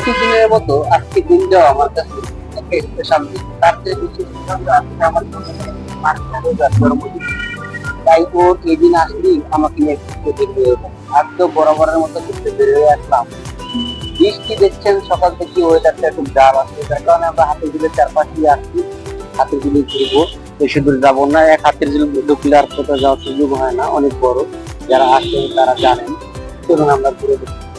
প্রতিদিনের মতো আজকে দিনটাও আমার কাছে একটা স্পেশাল দিন। তার চেয়ে বেশি আজকে আমার তাই ও এই দিন আসলেই আমাকে নিয়ে ঘুরতে বের হয়ে যায় তো বরাবরের মতো ঘুরতে বের হয়ে আসলাম। বৃষ্টি দেখছেন, সকাল থেকে ওয়েদারটা একটু ডাল আসছে যার কারণে আমরা হাতে ঝিলের চারপাশে আসছি হাতে ঝিলে ঘুরবো। বেশি দূর যাব না। এক হাতের ঝিল ঢুকলে আর কোথাও যাওয়ার সুযোগ হয় না। অনেক বড়। যারা আসেন তারা জানেন। চলুন আমরা ঘুরে দেখি।